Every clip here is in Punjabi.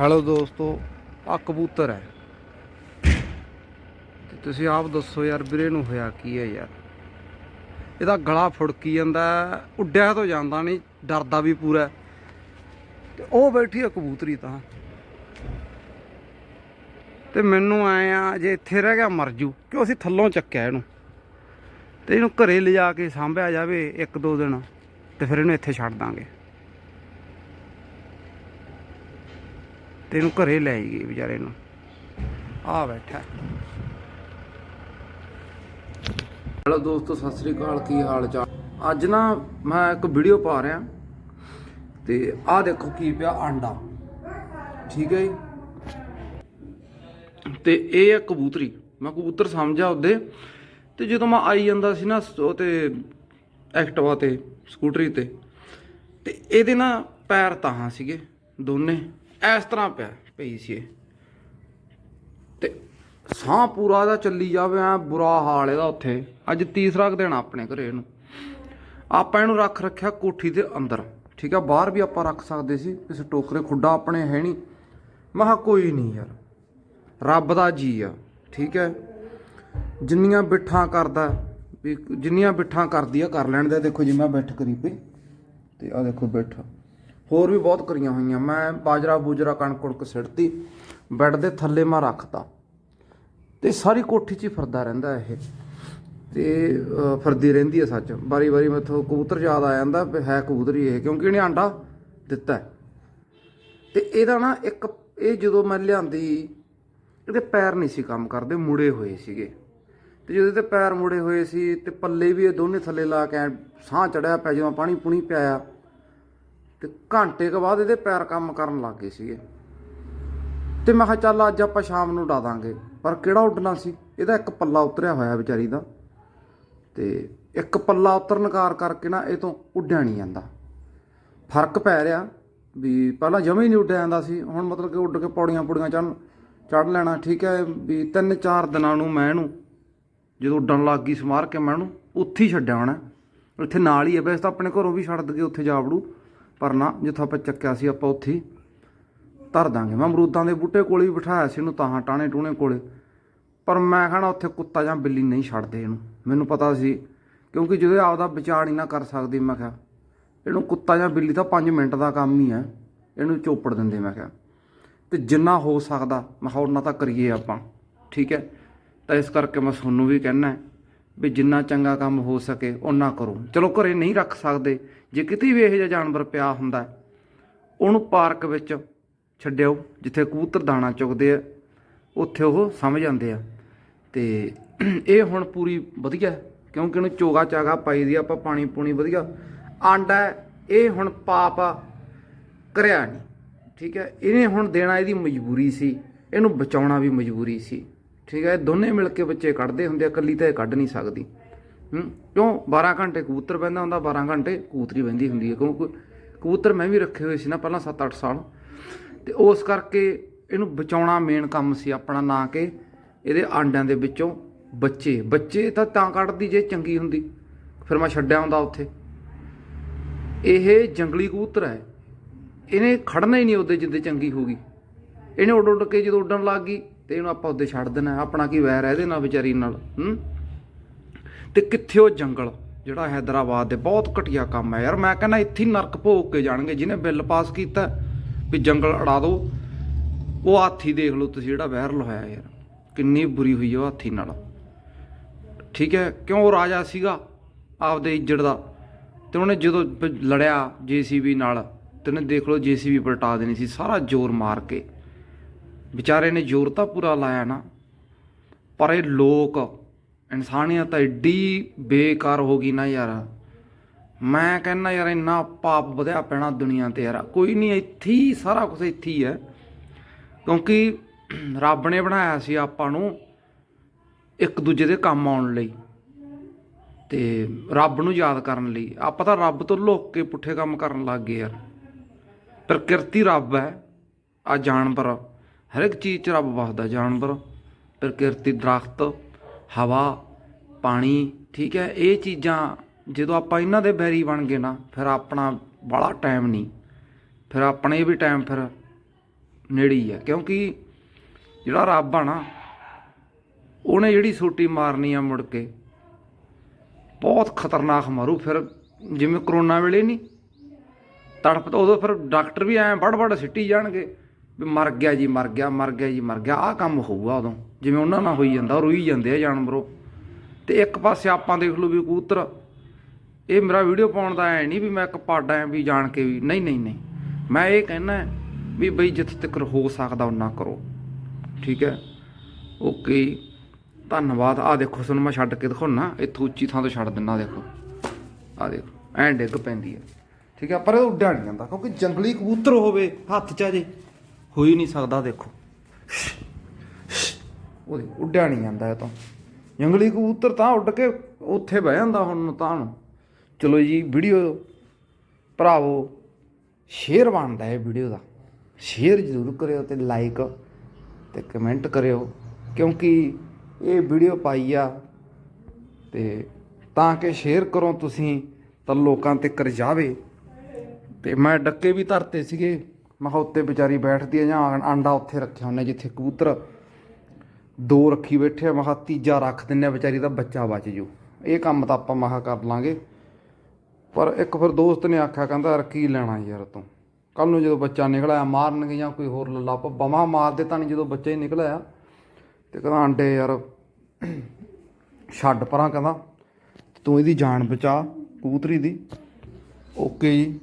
ਹੈਲੋ ਦੋਸਤੋ ਆ ਕਬੂਤਰ ਹੈ। ਤੇ ਤੁਸੀਂ ਆਪ ਦੱਸੋ ਯਾਰ, ਵੀਰੇ ਨੂੰ ਹੋਇਆ ਕੀ ਹੈ ਯਾਰ? ਇਹਦਾ ਗਲਾ ਫੁੜਕੀ ਜਾਂਦਾ ਉੱਡਿਆ ਤੋਂ ਜਾਂਦਾ ਨਹੀਂ, ਡਰਦਾ ਵੀ ਪੂਰਾ ਹੈ। ਤੇ ਉਹ ਬੈਠੀ ਆ ਕਬੂਤਰੀ ਤਾਂ। ਤੇ ਮੈਨੂੰ ਆਏ ਆ, ਜੇ ਇੱਥੇ ਰਹਿ ਗਿਆ ਮਰ ਜੂ, ਕਿਉਂ ਅਸੀਂ ਥੱਲੋਂ ਚੱਕਿਆ ਇਹਨੂੰ? ਤੇ ਇਹਨੂੰ ਘਰੇ ਲਿਜਾ ਕੇ ਸਾਂਭਿਆ ਜਾਵੇ ਇੱਕ ਦੋ ਦਿਨ, ਤੇ ਫਿਰ ਇਹਨੂੰ ਇੱਥੇ ਛੱਡ ਦਾਂਗੇ। ਤੇ ਇਹਨੂੰ ਘਰੇ ਲੈ ਗਈ ਵਿਚਾਰੇ ਨੂੰ। ਆ ਬੈਠਾ। ਹੈਲੋ ਦੋਸਤੋ, ਸਤਿ ਸ੍ਰੀ ਅਕਾਲ, ਕੀ ਹਾਲ ਚਾਲ? ਅੱਜ ਨਾ ਮੈਂ ਇੱਕ ਵੀਡੀਓ ਪਾ ਰਿਹਾ। ਤੇ ਆਹ ਦੇਖੋ ਕੀ ਪਿਆ ਆਂਡਾ। ਠੀਕ ਹੈ ਜੀ? ਤੇ ਇਹ ਹੈ ਕਬੂਤਰੀ। ਮੈਂ ਕਬੂਤਰ ਸਮਝਿਆ ਉਹਦੇ। ਤੇ ਜਦੋਂ ਮੈਂ ਆਈ ਜਾਂਦਾ ਸੀ ਨਾ ਉਹ ਤੇ ਐਕਟਿਵਾ ਤੇ, ਸਕੂਟਰੀ ਤੇ। ਤੇ ਇਹਦੇ ਨਾ ਪੈਰ ਤਾਹਾਂ ਸੀਗੇ, ਦੋਨੇ। ਇਸ ਤਰ੍ਹਾਂ ਪਿਆ ਪਈ ਸੀ ਇਹ ਤੇ ਸਾਹ ਪੂਰਾ ਦਾ ਚੱਲੀ ਜਾਵੇ, ਐ ਬੁਰਾ ਹਾਲ ਇਹਦਾ ਉੱਥੇ। ਅੱਜ ਤੀਸਰਾ ਕੁ ਦਿਨ ਆਪਣੇ ਘਰੇ ਇਹਨੂੰ। ਆਪਾਂ ਇਹਨੂੰ ਰੱਖ ਰੱਖਿਆ ਕੋਠੀ ਦੇ ਅੰਦਰ। ਠੀਕ ਆ, ਬਾਹਰ ਵੀ ਆਪਾਂ ਰੱਖ ਸਕਦੇ ਸੀ ਕਿਸੇ ਟੋਕਰੇ ਖੁੱਡਾ ਆਪਣੇ ਹੈ ਨਹੀਂ। ਮੈਂ ਕਿਹਾ ਕੋਈ ਨਹੀਂ ਯਾਰ, ਰੱਬ ਦਾ ਜੀ ਆ, ਠੀਕ ਹੈ। ਜਿੰਨੀਆਂ ਬਿਠਾਂ ਕਰਦਾ, ਵੀ ਜਿੰਨੀਆਂ ਬਿਠਾਂ ਕਰਦੀ ਆ, ਕਰ ਲੈਣ ਦੇ। ਦੇਖੋ ਜੀ, ਮੈਂ ਬਿੱਠ ਕਰੀ ਪਈ। ਤੇ ਆ ਦੇਖੋ ਬਿੱਠ। ਹੋਰ ਵੀ ਬਹੁਤ ਕਰੀਆਂ ਹੋਈਆਂ। ਮੈਂ ਬਾਜਰਾ ਬੂਜਰਾ ਕਣਕ ਕੁਣਕ ਸਿੜਤੀ ਬੈੱਡ ਦੇ ਥੱਲੇ ਮੈਂ ਰੱਖਤਾ। ਤੇ ਸਾਰੀ ਕੋਠੀ 'ਚ ਹੀ ਫਿਰਦਾ ਰਹਿੰਦਾ ਇਹ। ਤੇ ਅਹ, ਫਿਰਦੀ ਰਹਿੰਦੀ ਹੈ ਸੱਚ। ਵਾਰੀ ਵਾਰੀ ਮੈਥੋਂ ਕਬੂਤਰ ਯਾਦ ਆ ਜਾਂਦਾ ਹੈ ਕਬੂਤਰ ਹੀ ਇਹ ਕਿਉਂਕਿ ਇਹਨੇ ਆਂਡਾ ਦਿੱਤਾ। ਹੈ। ਤੇ ਇਹਦਾ ਨਾ ਇੱਕ ਇਹ ਜਦੋਂ ਮੈਂ ਲਿਆਂਦੀ ਇਹਦੇ ਪੈਰ ਨਹੀਂ ਸੀ ਕੰਮ ਕਰਦੇ ਮੁੜੇ ਹੋਏ ਸੀਗੇ। ਤੇ ਜਦੋਂ ਇਹਦੇ ਪੈਰ ਮੁੜੇ ਹੋਏ ਸੀ ਤੇ ਪੱਲੇ ਵੀ ਇਹ ਦੋਨੇ ਥੱਲੇ ਲਾ ਕੇ ਐਂ ਸਾਹ ਚੜਿਆ ਪਿਆ ਜਿਵੇਂ ਪਾਣੀ ਪੁਣੀ ਪਿਆਇਆ। ਤੇ ਘੰਟੇ ਕੁ ਬਾਅਦ ਇਹਦੇ ਪੈਰ ਕੰਮ ਕਰਨ ਲੱਗ ਗਏ ਸੀਗੇ। ਤੇ ਮੈਂ ਕਿਹਾ ਚੱਲ ਅੱਜ ਆਪਾਂ ਸ਼ਾਮ ਨੂੰ ਉਡਾ ਦਾਂਗੇ। ਪਰ ਕਿਹੜਾ ਉੱਡਣਾ ਸੀ? ਇਹਦਾ ਇੱਕ ਪੱਲਾ ਉਤਰਿਆ ਹੋਇਆ ਵਿਚਾਰੀ ਦਾ। ਤੇ ਇੱਕ ਪੱਲਾ ਉਤਰਨ ਕਾਰ ਕਰਕੇ ਨਾ ਇਹ ਤੋਂ ਉੱਡਿਆ ਨਹੀਂ ਜਾਂਦਾ। ਫ਼ਰਕ ਪੈ ਰਿਹਾ ਵੀ ਪਹਿਲਾਂ ਜਮੇ ਹੀ ਨਹੀਂ ਉੱਡਿਆ ਜਾਂਦਾ ਸੀ। ਹੁਣ ਮਤਲਬ ਕਿ ਉੱਡ ਕੇ ਪੌੜੀਆਂ ਪੌੜੀਆਂ ਚੜ੍ਹ ਚੜ ਲੈਣਾ। ਠੀਕ ਹੈ ਵੀ ਤਿੰਨ ਚਾਰ ਦਿਨਾਂ ਨੂੰ ਮੈਂ ਇਹਨੂੰ ਜਦੋਂ ਉੱਡਣ ਲੱਗ ਗਈ ਸਮਾਰ ਕੇ ਮੈਂ ਇਹਨੂੰ ਉੱਥੇ ਹੀ ਛੱਡਿਆ ਹੋਣਾ। ਇੱਥੇ ਨਾਲ ਹੀ ਹੈ। ਵੈਸੇ ਤਾਂ ਆਪਣੇ ਘਰੋਂ ਵੀ ਛੱਡ ਦਗੇ ਉੱਥੇ ਜਾ ਵੜੂ ਪਰ ਨਾ ਜਿੱਥੋਂ ਆਪਾਂ ਚੱਕਿਆ ਸੀ ਆਪਾਂ ਉੱਥੇ ਹੀ ਧਰ ਦਾਂਗੇ। ਮੈਂ ਅਮਰੂਦਾਂ ਦੇ ਬੂਟੇ ਕੋਲ ਹੀ ਬਿਠਾਇਆ ਸੀ ਇਹਨੂੰ ਤਾਂ ਟਾਣੇ ਟੂਣੇ ਕੋਲੇ। ਪਰ ਮੈਂ ਕਹਣਾ ਉੱਥੇ ਕੁੱਤਾ ਜਾਂ ਬਿੱਲੀ ਨਹੀਂ ਛੱਡਦੇ ਇਹਨੂੰ। ਮੈਨੂੰ ਪਤਾ ਸੀ, ਕਿਉਂਕਿ ਜਦੋਂ ਆਪਦਾ ਵਿਚਾਰ ਨਹੀਂ ਨਾ ਕਰ ਸਕਦੀ, ਮੈਂ ਕਿਹਾ, ਇਹਨੂੰ ਕੁੱਤਾ ਜਾਂ ਬਿੱਲੀ ਤਾਂ 5 ਮਿੰਟ ਦਾ ਕੰਮ ਹੀ ਹੈ, ਇਹਨੂੰ ਚੋਪੜ ਦਿੰਦੇ, ਮੈਂ ਕਿਹਾ। ਤੇ ਜਿੰਨਾ ਹੋ ਸਕਦਾ, ਮੈਂ ਕਿਹਾ ਉਹਨਾਂ ਤਾਂ ਕਰੀਏ ਆਪਾਂ, ਠੀਕ ਹੈ? ਤਾਂ ਇਸ ਕਰਕੇ ਮੈਂ ਤੁਹਾਨੂੰ ਵੀ ਕਹਿਣਾ ਵੀ ਜਿੰਨਾ ਚੰਗਾ ਕੰਮ ਹੋ ਸਕੇ ਉਹਨਾਂ ਕਰੋ। ਚਲੋ ਘਰੇ ਨਹੀਂ ਰੱਖ ਸਕਦੇ ਜੇ ਕਿਤੇ ਵੀ ਇਹੋ ਜਿਹਾ ਜਾਨਵਰ ਪਿਆ ਹੁੰਦਾ ਉਹਨੂੰ ਪਾਰਕ ਵਿੱਚ ਛੱਡਿਓ ਜਿੱਥੇ ਕਬੂਤਰ ਦਾਣਾ ਚੁਗਦੇ ਆ ਉੱਥੇ ਉਹ ਸਮਝ ਜਾਂਦੇ ਆ। ਤੇ ਇਹ ਹੁਣ ਪੂਰੀ ਵਧੀਆ ਕਿਉਂਕਿ ਉਹਨੂੰ ਚੋਗਾ ਚਾਗਾ ਪਾਈ ਦੀ ਆਪਾਂ ਪਾਣੀ ਪੂਣੀ ਵਧੀਆ। ਆਂਡਾ ਇਹ ਹੁਣ ਪਾਪ ਆ, ਕਰਿਆ ਨਹੀਂ ਠੀਕ ਹੈ? ਇਹਨੇ ਹੁਣ ਦੇਣਾ ਇਹਦੀ ਮਜਬੂਰੀ ਸੀ ਇਹਨੂੰ ਬਚਾਉਣਾ ਵੀ ਮਜਬੂਰੀ ਸੀ ਠੀਕ ਹੈ? ਇਹ ਦੋਨੇ ਮਿਲ ਕੇ ਬੱਚੇ ਕੱਢਦੇ ਹੁੰਦੇ ਆ ਇਕੱਲੀ ਤਾਂ ਇਹ ਕੱਢ ਨਹੀਂ ਸਕਦੀ। ਕਿਉਂ? 12 ਘੰਟੇ ਕਬੂਤਰ ਬਹਿੰਦਾ ਹੁੰਦਾ 12 ਘੰਟੇ ਕਬੂਤਰੀ ਬਹਿੰਦੀ ਹੁੰਦੀ ਹੈ, ਕਿਉਂਕਿ ਕਬੂਤਰ ਮੈਂ ਵੀ ਰੱਖੇ ਹੋਏ ਸੀ ਨਾ ਪਹਿਲਾਂ 7-8 ਸਾਲ। ਤੇ ਉਸ ਕਰਕੇ ਇਹਨੂੰ ਬਚਾਉਣਾ ਮੇਨ ਕੰਮ ਸੀ ਆਪਣਾ ਨਾ ਕਿ ਇਹਦੇ ਆਂਡਿਆਂ ਦੇ ਵਿੱਚੋਂ ਬੱਚੇ। ਬੱਚੇ ਤਾਂ ਤਾਂ ਕੱਢਦੀ ਜੇ, ਚੰਗੀ ਹੁੰਦੀ। ਫਿਰ ਮੈਂ ਛੱਡਿਆ ਹੁੰਦਾ ਉੱਥੇ। ਇਹ ਜੰਗਲੀ ਕਬੂਤਰ ਹੈ। ਇਹਨੇ ਖੜਨਾ ਹੀ ਨਹੀਂ ਉਹਦੇ ਜਿੱਦੇ ਚੰਗੀ ਹੋਗੀ ਇਹਨੇ ਉੱਡ ਉੱਡ ਕੇ ਜਦੋਂ ਉੱਡਣ ਲੱਗ ਗਈ, ਤੇ ਇਹਨੂੰ ਆਪਾਂ ਉਹਦੇ ਛੱਡ ਦੇਣਾ। ਆਪਣਾ ਕੀ ਵੈਰ ਹੈ ਇਹਦੇ ਨਾਲ ਵਿਚਾਰੀ ਨਾਲ, ਹੂੰ? ਤੇ ਕਿੱਥੇ ਉਹ ਜੰਗਲ? ਜਿਹੜਾ ਹੈਦਰਾਬਾਦ ਦੇ ਬਹੁਤ ਘਟੀਆ ਕੰਮ ਹੈ। ਯਾਰ ਮੈਂ ਕਹਿੰਦਾ ਇੱਥੇ ਹੀ ਨਰਕ ਭੋਗ ਕੇ ਜਾਣਗੇ ਜਿਹਨੇ ਬਿੱਲ ਪਾਸ ਕੀਤਾ ਵੀ ਜੰਗਲ ਅੜਾ ਦਿਓ ਉਹ ਹਾਥੀ ਦੇਖ ਲਓ ਤੁਸੀਂ ਜਿਹੜਾ ਵਾਇਰਲ ਹੋਇਆ ਯਾਰ। ਕਿੰਨੀ ਬੁਰੀ ਹੋਈ ਉਹ ਹਾਥੀ ਨਾਲ। ਠੀਕ ਹੈ, ਕਿਉਂ ਉਹ ਰਾਜਾ ਸੀਗਾ ਆਪਦੇ ਇੱਜੜ ਦਾ? ਤੇ ਉਹਨੇ ਜਦੋਂ ਪ- ਲੜਿਆ ਜੀਸੀਬੀ ਨਾਲ, ਤੇ ਉਹਨੇ ਦੇਖ ਲਓ ਜੀਸੀਬੀ ਪਲਟਾ ਦੇਣੀ ਸੀ, ਸਾਰਾ ਜ਼ੋਰ ਮਾਰ ਕੇ। ਵਿਚਾਰੇ ਨੇ ਜ਼ੋਰ ਤਾਂ ਪੂਰਾ ਲਾਇਆ ਨਾ। ਪਰ ਇਹ ਲੋਕ ਇਨਸਾਨੀਅਤ ਐਡੀ ਬੇਕਾਰ ਹੋ ਗਈ ਨਾ ਯਾਰ। ਮੈਂ ਕਹਿੰਦਾ ਯਾਰ ਇੰਨਾ ਪਾਪ ਵਧਿਆ ਪੈਣਾ ਦੁਨੀਆ ਤੇ ਯਾਰ। ਕੋਈ ਨਹੀਂ ਇੱਥੇ ਹੀ ਸਾਰਾ ਕੁਝ ਇੱਥੇ ਹੀ ਹੈ। ਕਿਉਂਕਿ ਰੱਬ ਨੇ ਬਣਾਇਆ ਸੀ ਆਪਾਂ ਨੂੰ ਇੱਕ ਦੂਜੇ ਦੇ ਕੰਮ ਆਉਣ ਲਈ ਤੇ ਰੱਬ ਨੂੰ ਯਾਦ ਕਰਨ ਲਈ। ਆਪਾਂ ਤਾਂ ਰੱਬ ਤੋਂ ਲੁੱਕ ਕੇ ਪੁੱਠੇ ਕੰਮ ਕਰਨ ਲੱਗ ਗਏ ਯਾਰ। ਪ੍ਰਕਿਰਤੀ ਰੱਬ ਹੈ ਆ ਜਾਨਵਰ। ਹਰ ਇੱਕ ਚੀਜ਼ 'ਚ ਰੱਬ ਵਸਦਾ, ਜਾਨਵਰ, ਪ੍ਰਕਿਰਤੀ ਦਰਖਤ। ਹਵਾ, ਪਾਣੀ, ਠੀਕ ਹੈ, ਇਹ ਚੀਜ਼ਾਂ ਜਦੋਂ ਆਪਾਂ ਇਹਨਾਂ ਦੇ ਬੈਰੀ ਬਣ ਗਏ ਨਾ, ਫਿਰ ਆਪਣਾ ਬੜਾ ਟਾਈਮ ਨਹੀਂ। ਫਿਰ ਆਪਣੇ ਵੀ ਟਾਈਮ ਫਿਰ ਨੇੜੇ ਹੀ ਆ ਕਿਉਂਕਿ ਜਿਹੜਾ ਰੱਬ ਆ ਨਾ, ਉਹਨੇ ਜਿਹੜੀ ਸੋਟੀ ਮਾਰਨੀ ਆ ਮੁੜ ਕੇ, ਬਹੁਤ ਖਤਰਨਾਕ ਮਾਰੂ। ਫਿਰ ਜਿਵੇਂ ਕਰੋਨਾ ਵੇਲੇ ਨਹੀਂ ਤੜਪ ਤਾਂ ਉਦੋਂ ਫਿਰ ਡਾਕਟਰ ਵੀ ਐਂ ਵੜ ਵੜ ਸਿੱਟੀ ਜਾਣਗੇ, ਵੀ ਮਰ ਗਿਆ ਜੀ, ਮਰ ਗਿਆ ਮਰ ਗਿਆ ਜੀ, ਮਰ ਗਿਆ, ਆਹ ਕੰਮ ਹੋਊਗਾ ਉਦੋਂ। ਜਿਵੇਂ ਉਹਨਾਂ ਨਾਲ ਹੋਈ ਜਾਂਦਾ ਰੋਈ ਜਾਂਦੇ ਆ ਜਾਨਵਰੋ। ਤੇ ਇੱਕ ਪਾਸੇ ਆਪਾਂ ਦੇਖ ਲਓ ਵੀ ਕਬੂਤਰ, ਇਹ ਮੇਰਾ ਵੀਡੀਓ ਪਾਉਣ ਦਾ ਐ ਨਹੀਂ ਵੀ ਮੈਂ ਇੱਕ ਪਾਡਾ ਐ ਵੀ ਜਾਣ ਕੇ ਵੀ, ਨਹੀਂ ਨਹੀਂ ਨਹੀਂ। ਮੈਂ ਇਹ ਕਹਿਣਾ ਵੀ ਬਈ ਜਿੱਥੇ ਤੱਕ ਹੋ ਸਕਦਾ ਉਹਨਾਂ ਕਰੋ। ਠੀਕ ਹੈ? ਓਕੇ ਜੀ। ਧੰਨਵਾਦ। ਆ ਦੇਖੋ, ਤੁਹਾਨੂੰ ਮੈਂ ਛੱਡ ਕੇ ਦਿਖਾਉਣਾ ਇੱਥੋਂ ਉੱਚੀ ਥਾਂ ਤੋਂ ਛੱਡ ਦਿੰਨਾ ਦੇਖੋ। ਆ ਦੇਖੋ, ਐਂ ਡਿੱਗ ਪੈਂਦੀ ਹੈ। ਠੀਕ ਹੈ? ਪਰ ਇਹ ਉੱਡਿਆ ਨਹੀਂ ਜਾਂਦਾ, ਕਿਉਂਕਿ ਜੰਗਲੀ ਕਬੂਤਰ ਹੋਵੇ, ਹੱਥ 'ਚ ਆ ਜੇ ਹੋ ਹੀ ਨਹੀਂ ਸਕਦਾ, ਦੇਖੋ। ਉਹਦੇ ਉੱਡਿਆ ਨਹੀਂ ਜਾਂਦਾ ਇਹ ਤਾਂ। ਜੰਗਲੀ ਕਬੂਤਰ ਤਾਂ ਉੱਡ ਕੇ ਉੱਥੇ ਬਹਿ ਜਾਂਦਾ ਹੁਣ ਤਾਂ ਚਲੋ ਜੀ ਵੀਡੀਓ ਭਰਾਵੋ ਸ਼ੇਅਰ ਬਣਦਾ ਹੈ ਵੀਡੀਓ ਦਾ। ਸ਼ੇਅਰ ਜ਼ਰੂਰ ਕਰਿਓ ਤੇ ਲਾਈਕ ਤੇ ਕਮੈਂਟ ਕਰਿਓ, ਕਿਉਂਕਿ ਇਹ ਵੀਡੀਓ ਪਾਈ ਆ ਤੇ ਤਾਂ ਕਿ ਸ਼ੇਅਰ ਕਰੋ ਤੁਸੀਂ, ਤਾਂ ਲੋਕਾਂ ਤੱਕ ਜਾਵੇ। ਤੇ ਮੈਂ ਡੱਕੇ ਵੀ ਧਰਤੇ ਸੀਗੇ, ਮੈਂ ਕਿਹਾ ਉੱਤੇ ਵਿਚਾਰੀ ਬੈਠਦੀ ਆ ਜਾਂ ਆਂਡਾ ਉੱਥੇ ਰੱਖਿਆ ਹੁੰਦਾ ਜਿੱਥੇ ਕਬੂਤਰ ਦੋ ਰੱਖੀ ਬੈਠੇ ਆ, ਮੈਂ ਤੀਜਾ ਰੱਖ ਦਿੰਨੇ ਆ, ਵਿਚਾਰੀ ਦਾ ਬੱਚਾ ਬਚ ਜੂ। ਇਹ ਕੰਮ ਤਾਂ ਆਪਾਂ ਮਹਾ ਕਰ ਲਾਂਗੇ। ਪਰ ਇੱਕ ਫਿਰ ਦੋਸਤ ਨੇ ਆਖਿਆ, ਕਹਿੰਦਾ ਯਾਰ ਕੀ ਲੈਣਾ ਯਾਰ ਤੂੰ? ਕੱਲ ਨੂੰ ਜਦੋਂ ਬੱਚਾ ਨਿਕਲਿਆ, ਮਾਰਨਗੇ ਜਾਂ ਕੋਈ ਹੋਰ ਲੱਲਾ ਬਮਾ ਮਾਰਦੇ ਤਾਂ ਨਹੀਂ ਜਦੋਂ ਬੱਚਾ ਹੀ ਨਿਕਲਿਆ। ਤੇ ਕਹਿੰਦਾ, ਆਂਡੇ ਯਾਰ, ਛੱਡ ਪਰਾਂ, ਕਹਿੰਦਾ। ਤੂੰ ਇਹਦੀ ਜਾਨ ਬਚਾ, ਕਬੂਤਰੀ ਦੀ। ਓਕੇ ਜੀ।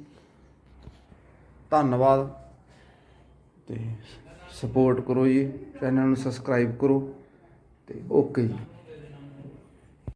ਧੰਨਵਾਦ। ਤੇ ਸਪੋਰਟ ਕਰੋ ਜੀ ਚੈਨਲ ਨੂੰ ਸਬਸਕ੍ਰਾਈਬ ਕਰੋ ਤੇ ਓਕੇ ਜੀ।